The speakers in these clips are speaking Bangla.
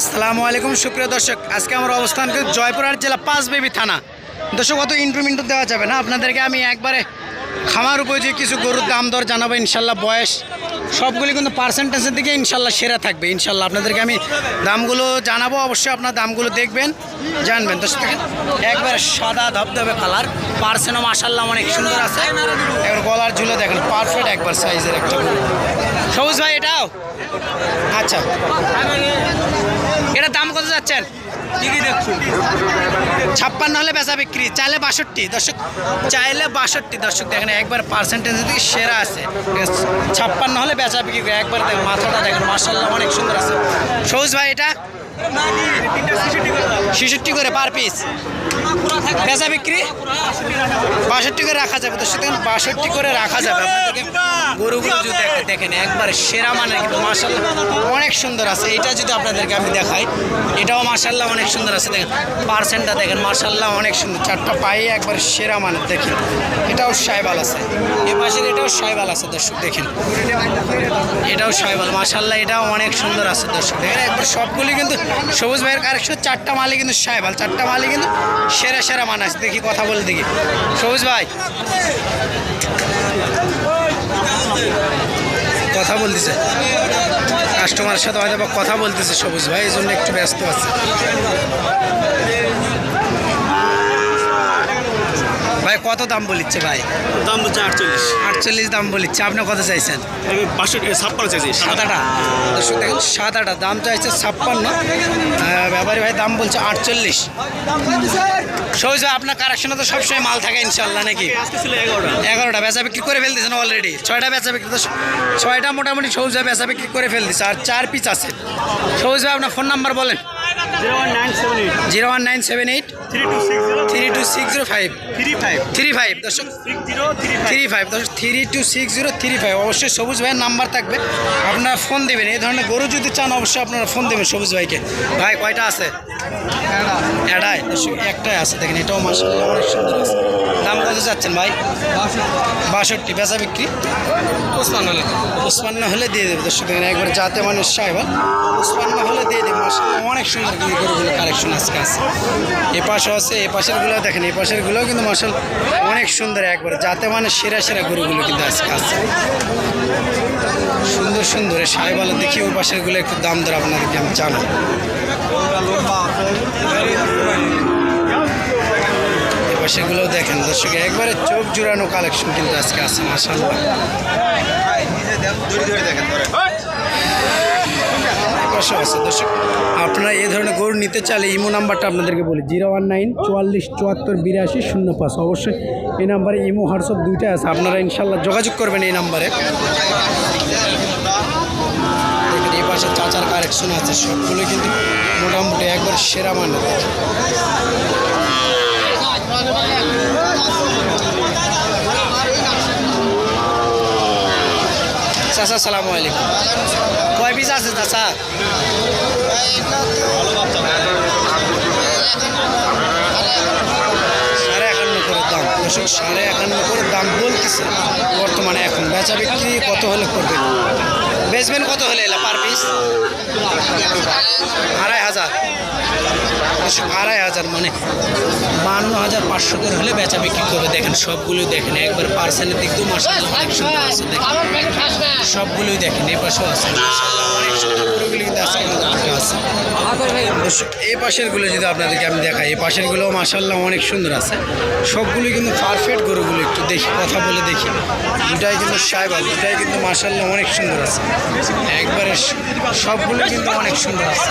আসসালামু আলাইকুম, সুপ্রিয় দর্শক। আজকে আমার অবস্থান জয়পুরহাট জেলা পাঁচবেবি থানা। দর্শক, অত ইন্ট্রুমিন্টু দেওয়া যাবে না। আপনাদেরকে আমি একবারে খামার উপযোগী কিছু গরুর দাম দর জানাব, ইনশাল্লাহ বয়স সবগুলি কিন্তু পার্সেন্টেজের দিকে ইনশাল্লাহ সেরা থাকবে। ইনশাল্লাহ আপনাদেরকে আমি দামগুলো জানাব, অবশ্যই আপনার দামগুলো দেখবেন, জানবেন। দর্শক একবারে সাদা ধবধবে কালার পার্সেন্টও মাসাল্লাহ অনেক সুন্দর আছে। এবার গলার ঝুলে দেখেন পারফেক্ট একবার সাইজের একটা সবুজ ভাই এটাও? আচ্ছা। এটা দাম কত যাচ্ছেন? ছাপ্পান্ন হলে বেচা বিক্রি চাইলে বাষট্টি। দর্শক চাইলে বাষট্টি। দর্শক দেখেন একবার পার্সেন্টেজ দিকে সেরা আছে? ছাপ্পান্ন হলে বেচা বিক্রি করে একবার দেখেন মাথাটা দেখেন মার্শাল্লাহ অনেক সুন্দর আছে। সবুজ ভাই এটা? ছেষট্টি করে পার পিস বেচা বিক্রি? বাষট্টি করে রাখা যাবে। দর্শক দেখেন বাষট্টি করে রাখা যাবে। গরুগুলো যদি দেখেন, একবার সেরা মানে কিন্তু মার্শাল্লাহ অনেক সুন্দর আছে। এটা যদি আপনাদেরকে আমি দেখাই, এটাও মার্শাল্লাহ অনেক সুন্দর আছে। দেখেন, পার্সেন্টটা দেখেন মার্শাল্লাহ অনেক সুন্দর। চারটা পায়ে একবার সেরা মানের, দেখেন। এটাও সাইবাল আছে। এ পাশের এটাও সাইবাল আছে, দর্শক, দেখেন। এটাও সাইবাল মার্শাল্লাহ এটাও অনেক সুন্দর আছে, দর্শক। দেখেন, একবার সবগুলি কিন্তু সবুজ ভাইয়ের কারেকশন, চারটা মালে কিন্তু সাহেবাল, চারটা মালে কিন্তু সেরা সেরা মানাস দেখি, কথা বলে দেখি। সবুজ ভাই। কথা বলতেছে। কাস্টমারের সাথে হয়তো কথা বলতেছে সবুজ ভাই, এই জন্য একটু ব্যস্ত আছে। ভাই কত দাম বলিচ্ছে ভাই? দাম হচ্ছে আটচল্লিশ। আটচল্লিশ দাম বলিচ্ছে। আপনি কত চাইছেন? আমি বাষট্টি ছাপ্পান্ন চাইছি। সাদাটা দর্শক দেখুন সাদাটা দাম চাইছে ছাপ্পান্ন। ব্যাপারী ভাই দাম বলছে আটচল্লিশ। ভাই আপনার কারেকশনে তো সবসময় মাল থাকে ইনশাল্লাহ নাকি? এগারোটা। বেচা বিক্রি করে ফেলতেছেন অলরেডি ছয়টা বেচা বিক্রি তো ছয়টা মোটামুটি ভাই বেচা বিক্রি করে ফেলতেছে। আর চার পিস আছে। ভাই আপনার ফোন নাম্বার বলেন। Zero one nine seven eight. Three two six zero five. Three five. Three five. দর্শক three five. Three two six zero three five. অবশ্যই সবুজ ভাইয়ের নাম্বার থাকবে। আপনারা ফোন দেবেন। এই ধরনের গরু যদি চান অবশ্যই আপনারা ফোন দেবেন সবুজ ভাইকে। ভাই কয়টা আছে? এটাই একটাই আছে দেখেন এটাও মাসাল্লাহ অনেক সুন্দর আছে। দাম কত চাচ্ছেন ভাই? বাষট্টি। বেচা বিক্রি? পঁচপান্ন হলে। পঁচপান্ন হলে দিয়ে দেবে দর্শক দেখেন একবার যাতে মানুষ সাহেব পঁচপান্ন হলে দিয়ে দেবে মাসাল্লাহ অনেক সুন্দর কিন্তু গরুগুলো কালেকশন আজকে আছে। এ পাশে আছে এ পাশেরগুলো দেখেন এ পাশেরগুলো কিন্তু মাসাল অনেক সুন্দর একবার যাতে মানে সেরা সেরা গরুগুলো কিন্তু আজকে আছে। সুন্দর সুন্দর সাহেবালা দেখি ওই পাশেগুলো একটু দাম দর আপনাদেরকে আমি জানাই। এ দেখেন দর্শক একবারে চোখ জুড়ানো কালেকশন কিন্তু আজকে আছে মাসাল্লাহ পাশে আছে। দর্শক, আপনারা এই ধরনের গরু নিতে চাইলে ইমো নাম্বারটা আপনাদেরকে বলি, জিরো ওয়ান নাইন চুয়াল্লিশ চুয়াত্তর বিরাশি শূন্য পাঁচ। অবশ্যই এই নাম্বারে ইমো, হোয়াটসঅ্যাপ দুইটা আছে। আপনারা ইনশাল্লাহ যোগাযোগ করবেন এই নাম্বারে। এই পাশে চাচার কালেকশন আছে। সবগুলো কিন্তু মোটামুটি একবার সেরা মানের। চাচা সালাম আলাইকুম। কয় পিস আছে চাচা? দাম। দর্শক, সাড়ে একান্ন করে দাম বলতেছে। বর্তমানে এখন বেচা বিক্রি কত হলে করবেন বেচবেন কত হলে এলা পার পিস আড়াই হাজার। আড়াই হাজার মানে বান্ন হাজার পাঁচশো করে হলে বেচা বিক্রি করবে। দেখেন, সবগুলো দেখেন, একবার পার্সেলের দিক দিয়ে সুন্দর আছে। সবগুলোই দেখেন এই পাশেও আছে অনেক আছে। এই পাশেরগুলো যদি আপনাদেরকে আমি দেখাই এই পাশেরগুলো মাসাল্লাহ অনেক সুন্দর আছে। সবগুলো কিন্তু পারফেক্ট গরুগুলো একটু দেখি কথা বলে দেখি। দুটাই কিন্তু সাইবাল দুটাই কিন্তু মাসাল্লাহ অনেক সুন্দর আছে। একবারে সবগুলো কিন্তু অনেক সুন্দর আছে।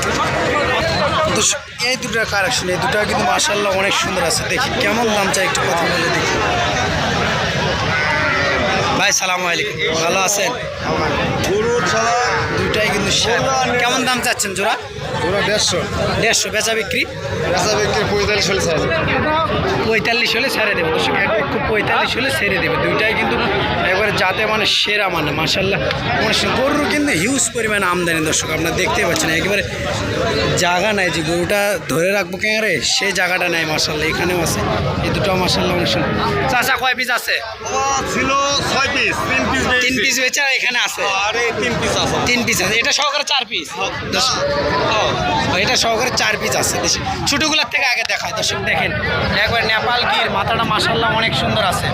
দর্শক, এই দুটার কারেকশন এই দুটা কিন্তু মাসাল্লাহ অনেক সুন্দর আছে। দেখি কেমন দাম চাই একটু কথা বলে দেখি। সালাম আলাইকুম। ভালো আছেন? ছাড়া কিন্তু। কেমন দাম চাচ্ছেন জোড়া? দেড়শো। দেড়শো। বেচা বিক্রি? বেচা বিক্রি পঁয়তাল্লিশ হাজার পঁয়তাল্লিশ হলে ছেড়ে দেবে। দর্শক এক পঁয়তাল্লিশ হলে ছেড়ে দেবে। দুইটাই কিন্তু একবারে যাতে মানে সেরা মানে মাসাল্লাহ মানে গরুর কিন্তু হিউজ পরিমাণ আমদানি দর্শক আপনারা দেখতেই পাচ্ছেন। একেবারে জায়গা নাই যে গরুটা ধরে রাখব কেন সেই জায়গাটা নাই মাসাল্লাহ এখানেও আছে। এই দুটো মাসাল্লাহ অনেক চাচা কয় পিস আছে? ছিল ছয় পিস তিন পিস তিন পিস বেচা এখানে আছে। আরে তিন পিস আছে। তিন পিস আছে। এটা সহকারে চার পিস দশ ও, সহকারে চার পিস আছে। ছোটোগুলোর থেকে আগে দেখায় দর্শক দেখেন একবার নেপাল গির মাথাটা মাসাল্লাহ অনেক সুন্দর আছে।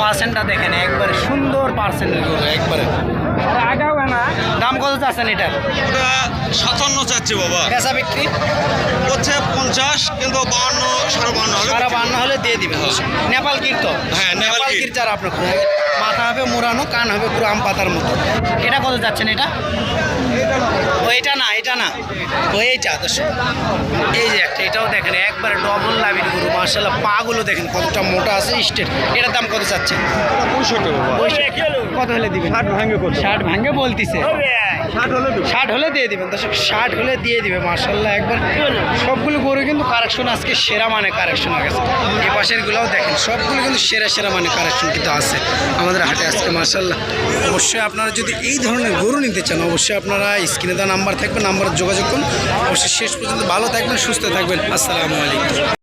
পার্সেন্টটা দেখেন একবারে সুন্দর পার্সেন্টের গরু একবারে। আগাও না। দাম কত চাচ্ছেন এটার? ওটা সাতান্ন চাচ্ছি বাবা। বেচা বিক্রি? হচ্ছে পঞ্চাশ কিন্তু বাহান্ন সাড়ে বাহান্ন হলে সারা বান্ন হলে দিয়ে দিবেন। নেপাল গির তো? হ্যাঁ, নেপাল গির। যারা আপনার মাথা হবে মোড়ানো কান হবে পুরো আম পাতার মতো। এটা কত যাচ্ছেন এটা? ও এটা না এটা না। ও এইটা দর্শক এই যে একটা এটাও দেখেন একবারে ডবল লাভির গরু মার্শাল্লাহ পাগুলো দেখেন কতটা মোটা আছে স্টেট। এটার দাম কত চাচ্ছে কত হলে দিবেন? ষাট ভাঙে ষাট ভাঙে বলতিছে। ষাট হলে ষাট হলে দিয়ে দিবেন। দর্শক ষাট হলে দিয়ে দিবে মার্শাল্লাহ একবার। সবগুলো গরু কিন্তু কারেকশন আজকে সেরা মানে কারেকশন হয়ে গেছে। এই পাশের গুলাও দেখেন সবগুলো কিন্তু সেরা সেরা মানে কারেকশন কিন্তু আছে। আমাদের হাটে আসছে মার্শাল্লাহ অবশ্যই আপনারা যদি এই ধরনের গরু নিতে চান, অবশ্যই আপনারা স্ক্রিনে দেওয়া নাম্বার থাকবে, নাম্বার যোগাযোগ করুন। অবশ্যই শেষ পর্যন্ত ভালো থাকবেন, সুস্থ থাকবেন। আসসালামু আলাইকুম।